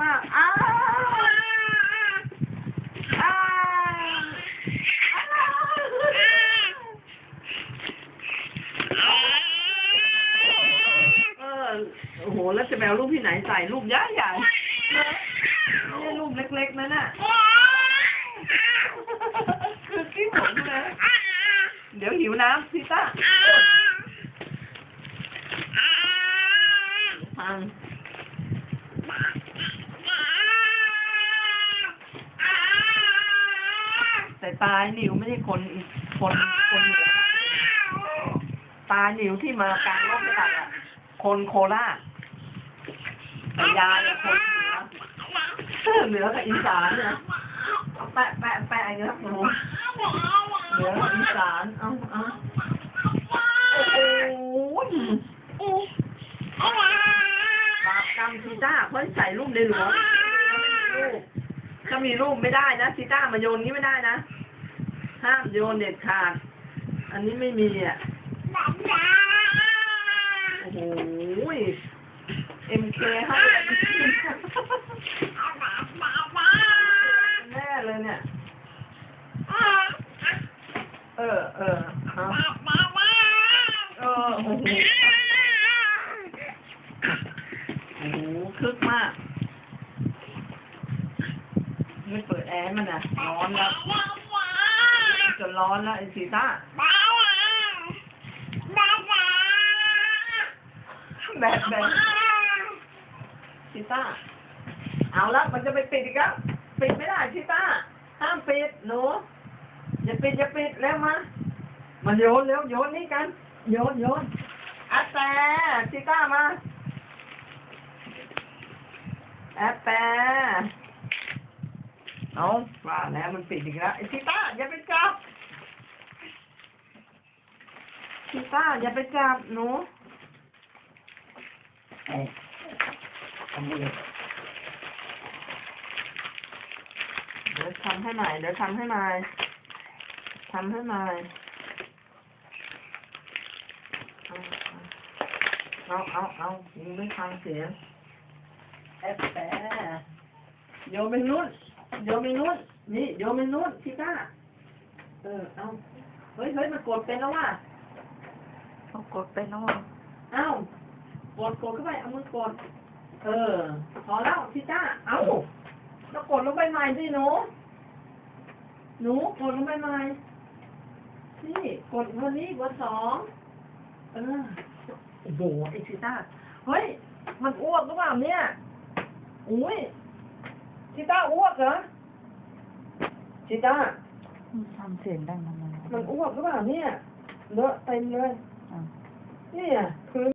มากอ้าวอ้าวเออโอ้โห แล้วจะแมวรูปที่ไหนใส่รูปใหญ่ใหญ่ๆไม่ใช่รูปเล็กๆนั่นน่ะคือขี้หงเลยเดี๋ยวหิวน้ำพี่ต้าฟัง ตายหนิวไม่ใช่คนคนคนเหนือตายหนิวที่มากลางโลกไม่ตัดอะ คนโคราชแต่ยายอะคนเหนือเหนือกับอีสานเนี่ยแปะแปะแปะอย่างเงี้ยหนูเหนือกับอีสานเอาเอาโอ้โหบาปกรรมซีต้าเพราะใส่รูปในหลวงรูปถ้ามีรูปไม่ได้นะซีต้ามาโยนนี้ไม่ได้นะ ห้ามโยนเด็ดขาด อันนี้ไม่มีอะ โอ้โหเอ็มเคให้แน่เลยเนี่ย เออ เออเอาเออ โอ้โห โอ้โหคึกมาก ไม่เปิดแอร์มันอะ ร้อนแล้ว จนร้อนแล้วไอ้ซีต้าแบบแบบชิต้า เอาละมันจะไปปิดอีกแล้วปิดไม่ได้ชิต้า ห้ามปิดหนูอย่าปิดอย่าปิดแล้วมา มันโยนเร็วโยนนี่กัน โยนโยนอาแต่ชิต้ามาแอปแปรเอา ว่าแล้วมันปิดอีกแล้วไอ้ชิต้าอย่าไปจับชิต้าอย่าไปจับหนูเดี๋ยวทำให้หม่เดี๋ยวทำให้หม่ทำให้หม่เอาเอาเอายิงไม่ฟังเสียงแอบแปะโยนไปนู้น โยนไปนู้น นี่โยนไปนู้นพี่ก้า เออเอาเฮ้ยเฮ้ยมันกดเป็นแล้วว่ะเขากดไปโน่นเอ้ากดกดเข้าไปเอามือกด เออ พอแล้วพี่จ้า เอ้าแล้วกดลงไปใหม่สิหนูหนูกดลงไปใหม่นี่กดวันนี้วันสองเออโอ้โหไอชิต้าเฮ้ย มันอ้วกหรือเปล่าเนี่ยอุ้ย ชิต้าอ้วกเหรอชิต้า ทำเสียงดังทำไมมันอ้วกหรือเปล่าเนี่ยเลอะเต็มเลย อะ เนี่ยคือ